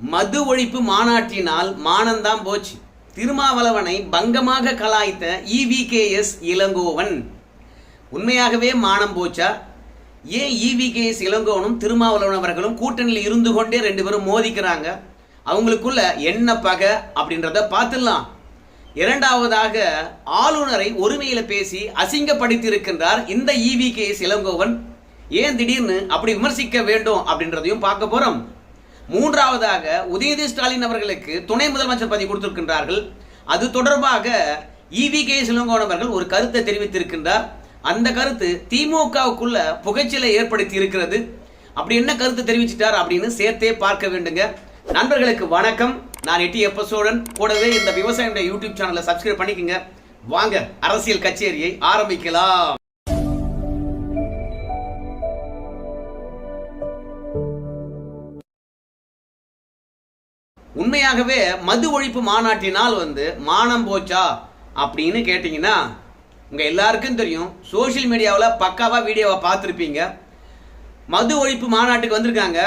மது ஒழிப்பு மாநாட்டினால் மானந்தான் போச்சு. திருமாவளவனை பங்கமாக கலாய்த்த இவிகேஎஸ் இளங்கோவன். உண்மையாகவே மானம் போச்சா? ஏன் இவிகேஎஸ் இளங்கோவனும் திருமாவளவன் அவர்களும் கூட்டணியில் இருந்து கொண்டே ரெண்டு பேரும் மோதிக்கிறாங்க? அவங்களுக்குள்ள என்ன பகை அப்படின்றத பார்த்துடலாம். இரண்டாவதாக ஆளுநரை ஒருமையில் பேசி அசிங்கப்படுத்திருக்கின்றார் இந்த இவிகேஎஸ் இளங்கோவன். ஏன் திடீர்னு அப்படி விமர்சிக்க வேண்டும் அப்படின்றதையும் பார்க்க போறோம். மூன்றாவதாக உதயநிதி ஸ்டாலின் அவர்களுக்கு துணை முதலமைச்சர் பதவி கொடுத்திருக்கின்றார்கள். அது தொடர்பாக இவி கே சிலங்கோன் அவர்கள் ஒரு கருத்தை தெரிவித்திருக்கின்றார். அந்த கருத்து திமுகவுக்குள்ள புகைச்சலை ஏற்படுத்தி இருக்கிறது அப்படி என்ன கருத்து தெரிவிச்சிட்டார் அப்படின்னு சேர்த்தே பார்க்க வேண்டுங்க. நண்பர்களுக்கு வணக்கம். நான் எட்டி எப்பசோடன் கூடவே இந்த விவசாயியுடைய யூடியூப் சேனலை சப்ஸ்கிரைப் பண்ணிக்கங்க. வாங்க அரசியல் கச்சேரியை ஆரம்பிக்கலாம். உண்மையாகவே மது ஒழிப்பு மாநாட்டினால் வந்து மானம் போச்சா அப்படின்னு கேட்டிங்கன்னா உங்கள் எல்லாருக்கும் தெரியும். சோஷியல் மீடியாவில் பக்காவாக வீடியோவை பார்த்துருப்பீங்க. மது ஒழிப்பு மாநாட்டுக்கு வந்திருக்காங்க.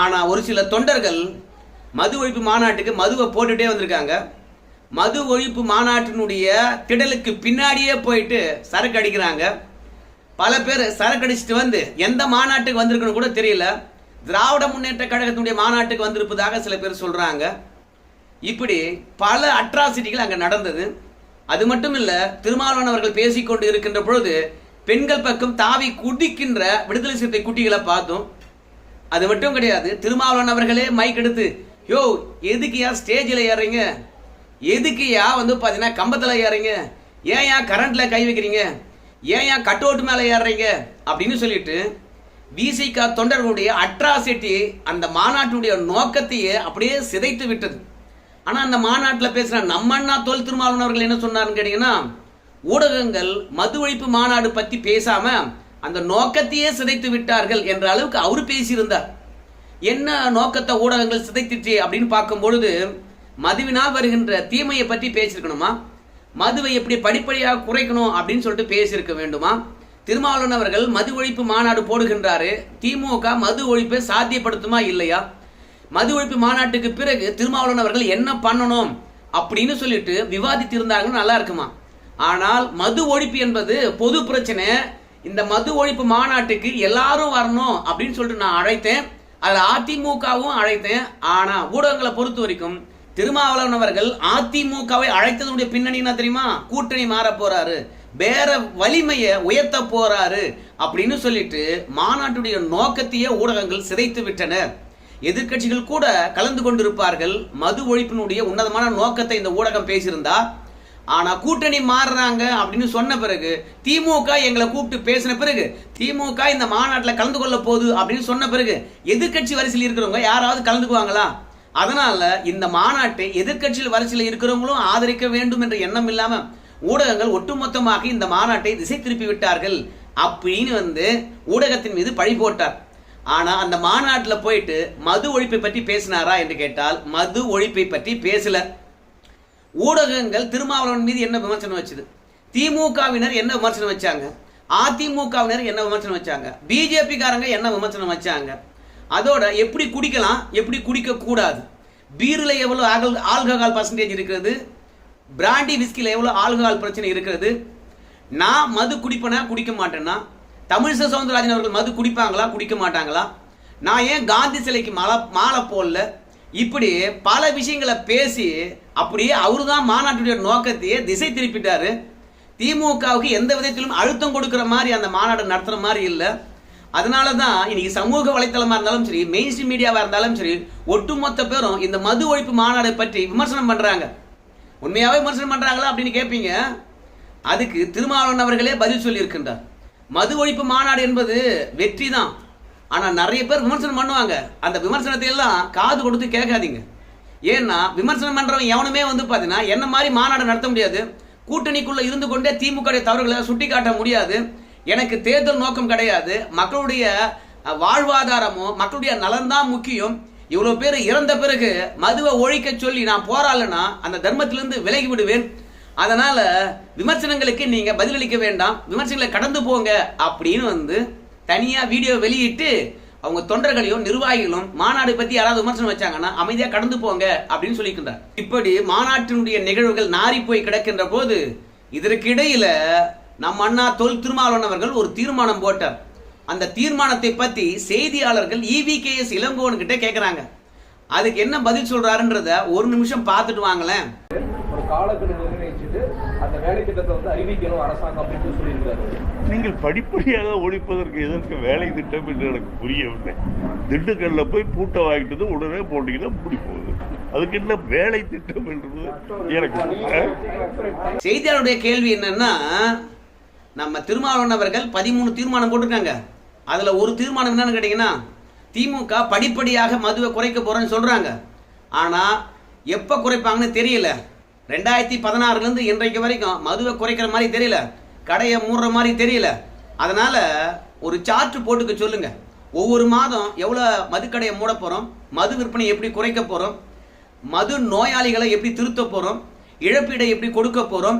ஆனால் ஒரு சில தொண்டர்கள் மது ஒழிப்பு மாநாட்டுக்கு மதுவை போட்டுகிட்டே வந்திருக்காங்க. மது ஒழிப்பு மாநாட்டினுடைய திடலுக்கு பின்னாடியே போயிட்டு சரக்கு அடிக்கிறாங்க. பல பேர் சரக்கு அடிச்சுட்டு வந்து எந்த மாநாட்டுக்கு வந்திருக்குன்னு கூட தெரியல. திராவிட முன்னேற்ற கழகத்தினுடைய மாநாட்டுக்கு வந்திருப்பதாக சில பேர் சொல்கிறாங்க இப்படி பல அட்ராசிட்டிகள் அங்கே நடந்தது. அது மட்டும் இல்லை திருமாவளவன் பேசிக்கொண்டு இருக்கின்ற பொழுது பெண்கள் பக்கம் தாவி குடிக்கின்ற விடுதலை சிறுத்தை குட்டிகளை பார்த்தோம். அது மட்டும் கிடையாது திருமாவளவன் அவர்களே மைக் எடுத்து யோ எதுக்குயா ஸ்டேஜில் ஏறுறீங்க? எதுக்குயா வந்து பார்த்தீங்கன்னா கம்பத்தில் ஏறுறீங்க? ஏன் ஏன் கரண்டில் கை வைக்கிறீங்க? ஏன் ஏன் கட் அவுட் மேலே ஏறுறீங்க? அப்படின்னு சொல்லிட்டு விசிகா தொண்டர்களுடைய அட்ராசிட்டி அந்த மாநாட்டுடைய நோக்கத்தையே அப்படியே சிதைத்து விட்டது. ஆனால் அந்த மாநாட்டில் பேசுகிற நம்ம அண்ணா தொல் திருமாவளவன் அவர்கள் என்ன சொன்னார்னு கேட்டிங்கன்னா ஊடகங்கள் மது ஒழிப்பு மாநாடு பற்றி பேசாமல் அந்த நோக்கத்தையே சிதைத்து விட்டார்கள் என்ற அளவுக்கு அவர் பேசியிருந்தார். என்ன நோக்கத்தை ஊடகங்கள் சிதைத்துச்சு அப்படின்னு பார்க்கும் பொழுது மதுவினால் வருகின்ற தீமையை பற்றி பேசியிருக்கணுமா? மதுவை எப்படி படிப்படியாக குறைக்கணும் அப்படின்னு சொல்லிட்டு பேசியிருக்க வேண்டுமா? திருமாவளவன் அவர்கள் மது ஒழிப்பு மாநாடு போடுகின்றாரு. திமுக மது ஒழிப்பை சாத்தியப்படுத்துமா இல்லையா? மது ஒழிப்பு மாநாட்டுக்கு பிறகு திருமாவளவன் அவர்கள் என்ன பண்ணணும் அப்படின்னு சொல்லிட்டு விவாதித்திருந்தாங்கன்னு நல்லா இருக்குமா? ஆனால் மது ஒழிப்பு என்பது பொது பிரச்சனை. இந்த மது ஒழிப்பு மாநாட்டுக்கு எல்லாரும் வரணும் அப்படின்னு சொல்லிட்டு நான் அழைத்தேன். அதில் அதிமுகவும் அழைத்தேன். ஆனால் ஊடகங்களை பொறுத்த வரைக்கும் திருமாவளவன் அவர்கள் அதிமுகவை அழைத்ததுடைய பின்னணி என்ன தெரியுமா? கூட்டணி மாற போறாரு. வேற வலிமையை உயர்த்த போறாரு அப்படின்னு சொல்லிட்டு மாநாட்டுடைய நோக்கத்தையே ஊடகங்கள் சிதைத்து விட்டன. எதிர்க்கட்சிகள் கூட கலந்து கொண்டிருப்பார்கள். மது ஒழிப்பினுடைய உன்னதமான நோக்கத்தை இந்த ஊடகம் பேசியிருந்தா. ஆனா கூட்டணி மாறுறாங்க அப்படின்னு சொன்ன பிறகு திமுக எங்களை கூப்பிட்டு பேசின பிறகு திமுக இந்த மாநாட்டில் கலந்து கொள்ள போகுது அப்படின்னு சொன்ன பிறகு எதிர்க்கட்சி வரிசையில் இருக்கிறவங்க யாராவது கலந்துக்குவாங்களா? அதனால இந்த மாநாட்டை எதிர்க்கட்சியில் வரிசையில் இருக்கிறவங்களும் ஆதரிக்க வேண்டும் என்ற எண்ணம் இல்லாமல் ஊடகங்கள் ஒட்டுமொத்தமாக இந்த மாநாட்டை திசை திருப்பி விட்டார்கள் அப்படின்னு வந்து ஊடகத்தின் மீது பழி போட்டார். ஆனால் அந்த மாநாட்டில் போயிட்டு மது ஒழிப்பை பற்றி பேசினாரா என்று கேட்டால் மது ஒழிப்பை பற்றி பேசல. ஊடகங்கள் திருமாவளவன் மீது என்ன விமர்சனம் வச்சுது? திமுகவினர் என்ன விமர்சனம் வச்சாங்க? அதிமுகவினர் என்ன விமர்சனம் வச்சாங்க? பிஜேபிக்காரங்க என்ன விமர்சனம் வச்சாங்க? அதோட எப்படி குடிக்கலாம் எப்படி குடிக்கக்கூடாது? பீரில் எவ்வளோ ஆல்கஹால் பர்சன்டேஜ் இருக்கிறது? பிராண்டி விஸ்கியில் எவ்வளோ ஆல்கஹால் பிரச்சனை இருக்கிறது? நான் மது குடிப்பேனா குடிக்க மாட்டேன்னா? தமிழிசை சவுந்தரராஜன் அவர்கள் மது குடிப்பாங்களா குடிக்க மாட்டாங்களா? நான் ஏன் காந்தி சிலைக்கு மாலை மாலை போடல? இப்படி பல விஷயங்களை பேசி அப்படியே அவரு தான் மாநாட்டுடைய நோக்கத்தையே திசை திருப்பிட்டாரு. திமுகவுக்கு எந்த விதத்திலும் அழுத்தம் கொடுக்குற மாதிரி அந்த மாநாடு நடத்துகிற மாதிரி இல்லை. அதனால தான் இன்னைக்கு சமூக வலைத்தளமாக இருந்தாலும் சரி மெயின் ஸ்ட்ரீம் மீடியாவாக இருந்தாலும் சரி ஒட்டுமொத்த பேரும் இந்த மது ஒழிப்பு மாநாடை பற்றி விமர்சனம் பண்ணுறாங்க உண்மையாகவே விமர்சனம் பண்ணுறாங்களா அப்படின்னு கேட்பீங்க அதுக்கு திருமாவளவன் அவர்களே பதில் சொல்லியிருக்கின்றார். மது ஒழிப்பு மாநாடு என்பது வெற்றி தான் ஆனால் நிறைய பேர் விமர்சனம் பண்ணுவாங்க. அந்த விமர்சனத்தை எல்லாம் காது கொடுத்து கேட்காதீங்க. ஏன்னா விமர்சனம் பண்ணுறவன் எவனுமே வந்து பார்த்தீங்கன்னா என்ன மாதிரி மாநாடு நடத்த முடியாது. கூட்டணிக்குள்ளே இருந்து கொண்டே திமுக தவறுகளை சுட்டி காட்ட முடியாது. எனக்கு தேர்தல் நோக்கம் கிடையாது. மக்களுடைய வாழ்வாதாரமும் மக்களுடைய நலன்தான் முக்கியம். இவ்வளவு பேர் இறந்த பிறகு மதுவை ஒழிக்க சொல்லி நான் போராடலன்னா அந்த தர்மத்திலிருந்து விலகி விடுவேன். அதனால விமர்சனங்களுக்கு நீங்க பதிலளிக்க வேண்டாம். விமர்சனங்களை கடந்து போங்க அப்படின்னு வந்து தனியா வீடியோ வெளியிட்டு அவங்க தொண்டர்களையும் நிர்வாகிகளும் மாநாடு பத்தி யாராவது விமர்சனம் வச்சாங்கன்னா அமைதியா கடந்து போங்க அப்படின்னு சொல்லிக்கின்றார். இப்படி மாநாட்டினுடைய நிகழ்வுகள் நாரி போய் கிடக்கின்ற போது இதற்கு நம் அண்ணா தொல் திருமாவளவன் அவர்கள் ஒரு தீர்மானம் போட்டார். அந்த தீர்மானத்தை பத்தி செய்தியாளர்கள் E E V K S Elangovan கிட்ட கேக்குறாங்க. அதுக்கு என்ன பதில் சொல்றாருன்றத ஒரு நிமிஷம் பார்த்துட்டு வாங்களேன். ஒரு காலக்கெடு நிர்ணயிச்சுட்டு அந்த வேலை திட்டத்தை வந்து அறிவிக்கணும் அரசாங்கம் அப்படின்னு சொல்லியிருக்காரு. நீங்கள் படிப்படியாக ஒழிப்பதற்கு எதற்கு வேலை திட்டம் என்று எனக்கு புரியவில்லை. திண்டுக்கல்ல போய் பூட்டை வாங்கிட்டு உடனே போட்டீங்கன்னா முடி போகுது. அதுக்கு என்ன வேலை திட்டம் என்றது எனக்கு. செய்தியாளருடைய கேள்வி என்னன்னா நம்ம திருமாவளவன் அவர்கள் பதிமூணு தீர்மானம் போட்டிருக்காங்க. அதில் ஒரு தீர்மானம் என்னன்னு கேட்டீங்கன்னா திமுக படிப்படியாக மதுவை குறைக்க போகிறேன்னு சொல்கிறாங்க ஆனால் எப்போ குறைப்பாங்கன்னு தெரியல. ரெண்டாயிரத்தி பதினாறுலேருந்து இன்றைக்கு வரைக்கும் மதுவை குறைக்கிற மாதிரி தெரியல. கடையை மூடுற மாதிரி தெரியல. அதனால் ஒரு சார்ட் போட்டுக்க சொல்லுங்கள் ஒவ்வொரு மாதம் எவ்வளோ மதுக்கடையை மூட போகிறோம் மது விற்பனை எப்படி குறைக்க போகிறோம் மது நோயாளிகளை எப்படி திருத்த போகிறோம் இழப்பீடை எப்படி கொடுக்க போகிறோம்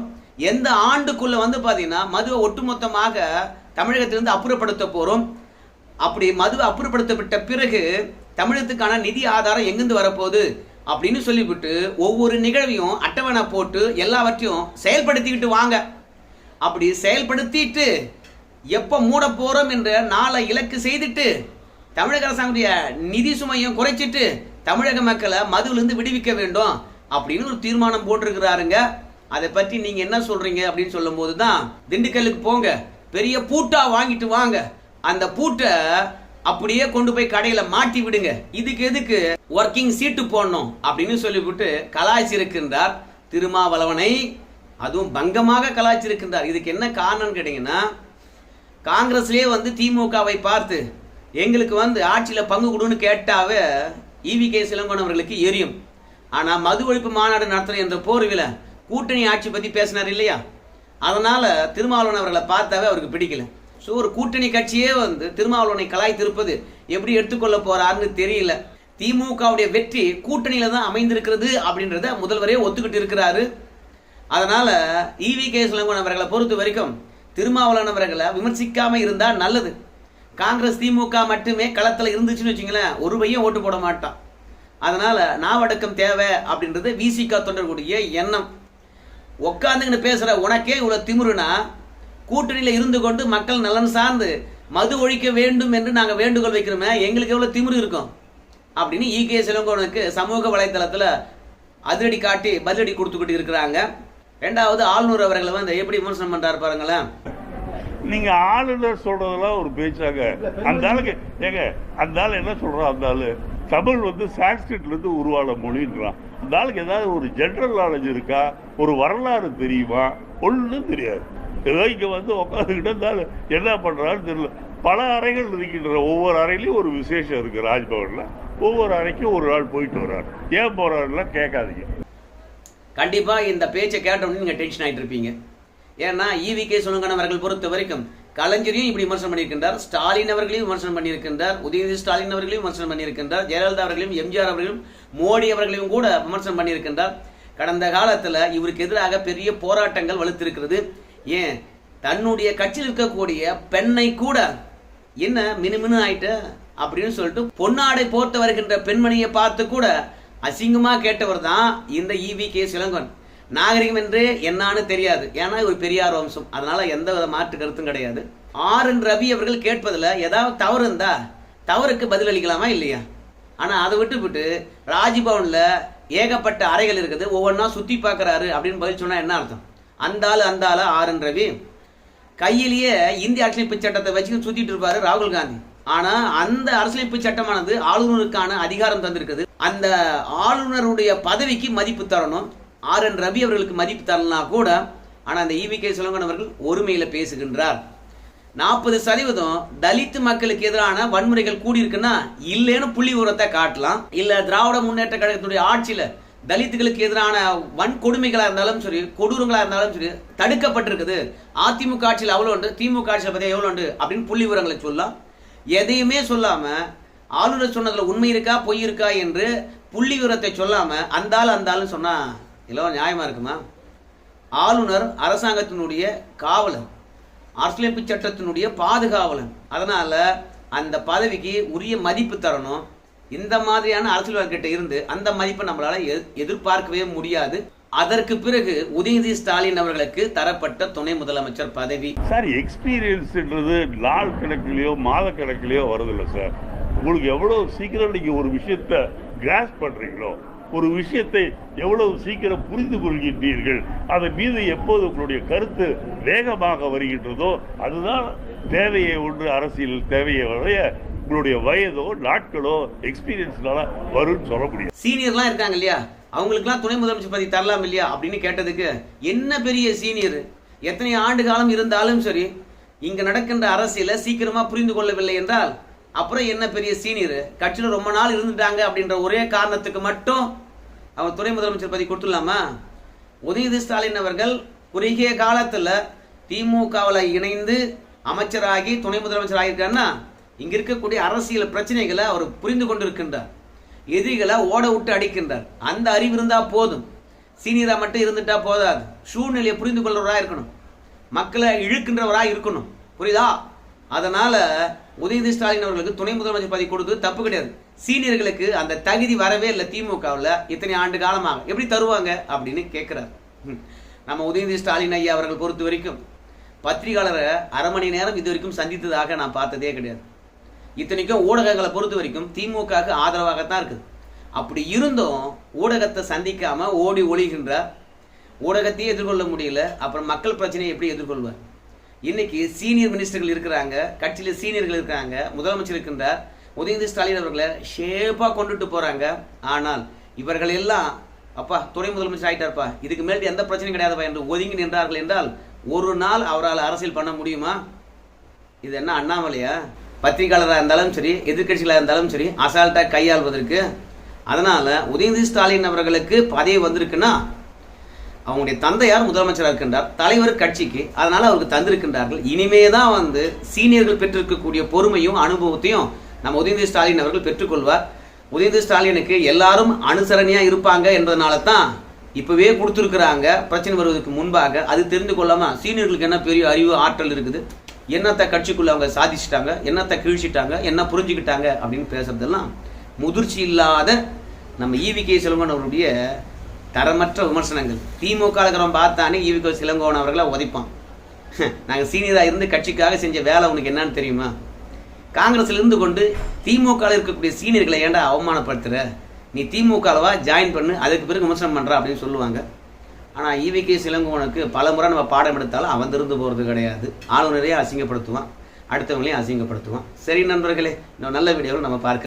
எந்த ஆண்டுக்குள்ளே வந்து பார்த்திங்கன்னா மதுவை ஒட்டுமொத்தமாக தமிழகத்திலிருந்து அப்புறப்படுத்த போகிறோம் அப்படி மதுவை அப்புறப்படுத்தப்பட்ட பிறகு தமிழகத்துக்கான நிதி ஆதாரம் எங்கிருந்து வரப்போகுது? அப்படின்னு சொல்லிவிட்டு ஒவ்வொரு நிகழ்வையும் அட்டவணை போட்டு எல்லாவற்றையும் செயல்படுத்திக்கிட்டு வாங்க. அப்படி செயல்படுத்திட்டு எப்போ மூட போகிறோம் என்ற நாளை இலக்கு செய்துட்டு தமிழக அரசாங்கத்துடைய நிதி சுமையும் குறைச்சிட்டு தமிழக மக்களை மதுவிலிருந்து விடுவிக்க வேண்டும் அப்படின்னு ஒரு தீர்மானம் போட்டிருக்கிறாருங்க. அதை பற்றி நீங்கள் என்ன சொல்கிறீங்க அப்படின்னு சொல்லும்போது தான் திண்டுக்கல்லுக்கு போங்க. பெரிய பூட்டா வாங்கிட்டு வாங்க. அந்த பூட்டை அப்படியே கொண்டு போய் கடையில மாட்டி விடுங்க. இதுக்கு எதுக்கு ஒர்க்கிங் சீட்டு போடணும் அப்படின்னு சொல்லிவிட்டு கலாய்ச்சிருக்கின்றார் திருமாவளவனை. அதுவும் பங்கமாக கலாய்ச்சிருக்கின்றார். இதுக்கு என்ன காரணம்னு கேட்டீங்கன்னா காங்கிரஸ்லயே வந்து திமுகவை பார்த்து எங்களுக்கு வந்து ஆட்சியில பங்கு கொடுன்னு கேட்டாவே ஈவி கே சிலங்கோன் அவர்களுக்கு எரியும். ஆனா மது ஒழிப்பு மாநாடு நடத்துற என்ற போர்வில கூட்டணி ஆட்சி பத்தி பேசினார் இல்லையா? அதனால் திருமாவளவன் அவர்களை பார்த்தாவே அவருக்கு பிடிக்கல. ஸோ ஒரு கூட்டணி கட்சியே வந்து திருமாவளவனை கலாய்த்திருப்பது எப்படி எடுத்துக்கொள்ள போறாருன்னு தெரியல. திமுகவுடைய வெற்றி கூட்டணியில தான் அமைந்திருக்கிறது அப்படின்றத முதல்வரே ஒத்துக்கிட்டு இருக்கிறாரு. அதனால இவி கே அவர்களை பொறுத்த வரைக்கும் திருமாவளவன் அவர்களை விமர்சிக்காம இருந்தா நல்லது. காங்கிரஸ் திமுக மட்டுமே களத்தில் இருந்துச்சுன்னு வச்சுங்களேன் ஒரு பையன் ஓட்டு போட மாட்டான். அதனால நாவடக்கம் தேவை அப்படின்றது விசிகா தொண்டர்களுடைய எண்ணம். உட்காந்துங்கன்னு பேசுகிற உனக்கே இவ்வளோ திமிருனா கூட்டணியில் இருந்து கொண்டு மக்கள் நலன் சார்ந்து மது ஒழிக்க வேண்டும் என்று நாங்கள் வேண்டுகோள் வைக்கிறோமே எங்களுக்கு எவ்வளோ திமிரு இருக்கும்? அப்படின்னு இகே சிலங்கோனுக்கு சமூக வலைத்தளத்தில் அதிரடி காட்டி பதிலடி கொடுத்துக்கிட்டு இருக்கிறாங்க. ரெண்டாவது ஆளுநர் அவர்களை வந்து எப்படி விமர்சனம் பண்ணுறாரு பாருங்களேன். நீங்க ஆளுநர் சொல்றதெல்லாம் ஒரு பேச்சாங்க. அந்த ஆளுக்கு ஏங்க அந்த ஆள் என்ன சொல்றான் அந்த ஆளு? தமிழ் வந்து சான்ஸ்கிரிட்ல இருந்து உருவான மொழின்றான். அந்த ஏதாவது ஒரு ஜென்ரல் நாலேஜ் இருக்கா? ஒரு வரலாறு தெரியுமா? ஒன்றும் தெரியாது. ஏதோ இங்கே வந்து உட்காந்துக்கிட்டு இருந்தாலும் என்ன பண்றான்னு தெரியல. பல அறைகள் இருக்கின்ற ஒவ்வொரு அறையிலையும் ஒரு விசேஷம் இருக்குது ராஜ்பவனில். ஒவ்வொரு அறைக்கும் ஒரு நாள் போயிட்டு வர்றாரு. ஏன் போறாருலாம் கேட்காதீங்க. கண்டிப்பாக இந்த பேச்சை கேட்டோம்னு நீங்கள் டென்ஷன் ஆகிட்டு இருப்பீங்க ஏன்னா ஈவிகே கே சுனங்கன் அவர்கள் பொறுத்த வரைக்கும் கலைஞரையும் இப்படி விமர்சனம் பண்ணியிருக்கின்றார் ஸ்டாலின் அவர்களையும் விமர்சனம் பண்ணியிருக்கின்றார் உதயநிதி ஸ்டாலின் அவர்களையும் விமர்சனம் பண்ணியிருக்கின்றார் ஜெயலலிதா அவர்களையும் எம்ஜிஆர் அவர்களையும் மோடி அவர்களையும் கூட விமர்சனம் பண்ணியிருக்கின்றார். கடந்த காலத்தில் இவருக்கு எதிராக பெரிய போராட்டங்கள் வலுத்திருக்கிறது. ஏன்? தன்னுடைய கட்சியில் இருக்கக்கூடிய பெண்ணை கூட என்ன மினுமினு ஆயிட்ட அப்படின்னு சொல்லிட்டு பொன்னாடை போர்த்து வருகின்ற பெண்மணியை பார்த்து கூட அசிங்கமாக கேட்டவர் தான் இந்த இவி கே சிலங்கன். நாகரிகம் என்று என்னான்னு தெரியாது. ஏன்னா ஒரு பெரியார் வம்சம். அதனால எந்த வித மாற்று கருத்தும் கிடையாது. ஆர் என் ரவி அவர்கள் கேட்பதில் ஏதாவது தவறு இருந்தா தவறுக்கு பதில் அளிக்கலாமா இல்லையா? ஆனால் அதை விட்டு விட்டு ராஜ்பவன்ல ஏகப்பட்ட அறைகள் இருக்குது. ஒவ்வொன்றா சுற்றி பார்க்கறாரு அப்படின்னு பதில் சொன்னால் என்ன அர்த்தம்? அந்த ஆளு அந்த ஆர் என் ரவி. கையிலேயே இந்திய அரசியலமைப்பு சட்டத்தை வச்சு சுற்றிட்டு இருப்பாரு ராகுல் காந்தி. ஆனால் அந்த அரசியலமைப்பு சட்டமானது ஆளுநருக்கான அதிகாரம் தந்திருக்குது. அந்த ஆளுநருடைய பதவிக்கு மதிப்பு தரணும். ஆர் என் ரவி அவர்களுக்கு மதிப்பு தரலனா கூட ஆனால் அந்த ஈவி கே சிலங்கன் அவர்கள் ஒருமையில் பேசுகின்றார். நாற்பது சதவீதம் தலித்து மக்களுக்கு எதிரான வன்முறைகள் கூடியிருக்குன்னா இல்லைன்னு புள்ளி உரத்தை காட்டலாம். இல்லை திராவிட முன்னேற்ற கழகத்துடைய ஆட்சியில் தலித்துகளுக்கு எதிரான வன்கொடுமைகளாக இருந்தாலும் சரி கொடூரங்களாக இருந்தாலும் சரி தடுக்கப்பட்டிருக்குது. அதிமுக ஆட்சியில் அவ்வளோ உண்டு திமுக ஆட்சியில் பற்றி எவ்வளோ உண்டு அப்படின்னு புள்ளி விவரங்களை சொல்லலாம். எதையுமே சொல்லாமல் ஆளுநர் சொன்னதில் உண்மை இருக்கா பொய் இருக்கா என்று புள்ளி விவரத்தை சொல்லாமல் அந்தாலும் அந்தாலும் சொன்னால் சொன்னா இதெல்லாம் நியாயமா இருக்குமா? ஆளுநர் அரசாங்கத்தினுடைய காவலர் அரசியலமைப்பு சட்டத்தினுடைய பாதுகாவலன். அதனால அந்த பதவிக்கு உரிய மதிப்பு தரணும். இந்த மாதிரியான அரசியல்வாதிகிட்ட இருந்து அந்த மதிப்பை நம்மளால எதிர்பார்க்கவே முடியாது. அதற்கு பிறகு உதயநிதி ஸ்டாலின் அவர்களுக்கு தரப்பட்ட துணை முதலமைச்சர் பதவி. சார் எக்ஸ்பீரியன்ஸ்ன்றது நாள் கணக்கிலேயோ மாத கணக்கிலேயோ வருதில்ல சார். உங்களுக்கு எவ்வளவு சீக்கிரம் நீங்க ஒரு விஷயத்த கிராஸ் பண்றீங்களோ ஒரு விஷயத்தை எவ்வளவு சீக்கிரம் புரிந்து கொள்கின்றீர்கள் அதன் மீது எப்போது உங்களுடைய கருத்து வேகமாக வருகின்றதோ அதுதான் தேவையை ஒன்று அரசியல் தேவையை வரைய உங்களுடைய வயதோ நாட்களோ எக்ஸ்பீரியன்ஸ்னால வரும்னு சொல்ல முடியும். சீனியர்லாம் இருக்காங்க இல்லையா? அவங்களுக்குலாம் துணை முதலமைச்சர் பதவி தரலாம் இல்லையா அப்படின்னு கேட்டதுக்கு என்ன பெரிய சீனியர் எத்தனை ஆண்டு காலம் இருந்தாலும் சரி இங்கு நடக்கின்ற அரசியலை சீக்கிரமா புரிந்து கொள்ளவில்லை என்றால் அப்புறம் என்ன பெரிய சீனியர் கட்சியில் ரொம்ப நாள் இருந்துட்டாங்க அப்படின்ற ஒரே காரணத்துக்கு மட்டும் அவர் துணை முதலமைச்சர் பதவி கொடுத்துடலாமா? உதயநிதி ஸ்டாலின் அவர்கள் குறுகிய காலத்தில் திமுகவில் இணைந்து அமைச்சராகி துணை முதலமைச்சர் ஆகியிருக்காருன்னா இங்கே இருக்கக்கூடிய அரசியல் பிரச்சனைகளை அவர் புரிந்து கொண்டிருக்கின்றார். எதிரிகளை ஓட விட்டு அடிக்கின்றார். அந்த அறிவு இருந்தால் போதும். சீனியராக மட்டும் இருந்துட்டா போதாது. சூழ்நிலையை புரிந்து கொள்றவரா இருக்கணும். மக்களை இழுக்கின்றவராக இருக்கணும். புரியுதா? அதனால் உதயநிதி ஸ்டாலின் அவர்களுக்கு துணை முதலமைச்சர் பதவி கொடுத்து தப்பு கிடையாது. சீனியர்களுக்கு அந்த தகுதி வரவே இல்லை திமுகவில் இத்தனை ஆண்டு காலமாக. எப்படி தருவாங்க அப்படின்னு கேட்குறாரு ம். நம்ம உதயநிதி ஸ்டாலின் ஐயா அவர்கள் பொறுத்த வரைக்கும் பத்திரிகையாளரை அரை மணி நேரம் இது வரைக்கும் சந்தித்ததாக நான் பார்த்ததே கிடையாது. இத்தனைக்கும் ஊடகங்களை பொறுத்த வரைக்கும் திமுகவுக்கு ஆதரவாகத்தான் இருக்குது. அப்படி இருந்தும் ஊடகத்தை சந்திக்காமல் ஓடி ஒழிகின்ற ஊடகத்தையே எதிர்கொள்ள முடியல அப்புறம் மக்கள் பிரச்சனையை எப்படி எதிர்கொள்வார்? இன்னைக்கு சீனியர் மினிஸ்டர்கள் இருக்கிறாங்க கட்சியில் சீனியர்கள் இருக்கிறாங்க முதலமைச்சர் இருக்கின்றார். உதயநிதி ஸ்டாலின் அவர்களை ஷேப்பாக கொண்டுட்டு போகிறாங்க ஆனால் இவர்கள் எல்லாம் அப்பா துணை முதலமைச்சர் ஆகிட்டார்ப்பா இதுக்கு மேல் எந்த பிரச்சனையும் கிடையாதுப்பா என்று ஒதுங்கி நின்றார்கள் என்றால் ஒரு நாள் அவரால் அரசியல் பண்ண முடியுமா? இது என்ன அண்ணாமலையா? பத்திரிகையாளராக இருந்தாலும் சரி எதிர்கட்சிகளாக இருந்தாலும் சரி அசால்ட்டாக கையாள்வதற்கு. அதனால் உதயநிதி ஸ்டாலின் அவர்களுக்கு பதவி வந்திருக்குன்னா அவங்களுடைய தந்தையார் முதலமைச்சராக இருக்கின்றார் தலைவர் கட்சிக்கு அதனால அவருக்கு தந்திருக்கின்றார்கள். இனிமே தான் வந்து சீனியர்கள் பெற்றிருக்கக்கூடிய பொறுமையும் அனுபவத்தையும் நம்ம உதயநிதி ஸ்டாலின் அவர்கள் பெற்றுக்கொள்வார். உதயநிதி ஸ்டாலினுக்கு எல்லாரும் அனுசரணையா இருப்பாங்க என்பதனால தான் இப்பவே கொடுத்துருக்குறாங்க. பிரச்சனை வருவதற்கு முன்பாக அது தெரிந்து கொள்ளாம சீனியர்களுக்கு என்ன பெரிய அறிவு ஆற்றல் இருக்குது? என்னத்தை கட்சிக்குள்ள அவங்க சாதிச்சிட்டாங்க? என்னத்தை கீழ்ச்சிட்டாங்க? என்ன புரிஞ்சுக்கிட்டாங்க? அப்படின்னு பேசுறதெல்லாம் முதிர்ச்சி இல்லாத நம்ம ஈவிகே செல்வன் அவருடைய தரமற்ற விமர்சனங்கள். திமுக இருக்கிறவன் பார்த்தானே ஈவிகோ சிலங்கோன் அவர்களை உதைப்பான். நாங்கள் சீனியராக இருந்து கட்சிக்காக செஞ்ச வேலை உனக்கு என்னன்னு தெரியுமா? காங்கிரஸில் இருந்து கொண்டு திமுக இருக்கக்கூடிய சீனியர்களை ஏன்டா அவமானப்படுத்துகிற நீ திமுகவா ஜாயின் பண்ணு அதுக்கு பிறகு விமர்சனம் பண்ணுற அப்படின்னு சொல்லுவாங்க. ஆனால் ஈவிகே சிலங்கோனுக்கு பல முறை நம்ம பாடம் எடுத்தாலும் அவன் திருந்து போகிறது கிடையாது. ஆளுநரையே அசிங்கப்படுத்துவான் அடுத்தவங்களையும் அசிங்கப்படுத்துவான். சரி நண்பர்களே இன்னும் நல்ல வீடியோவில் நம்ம பார்க்க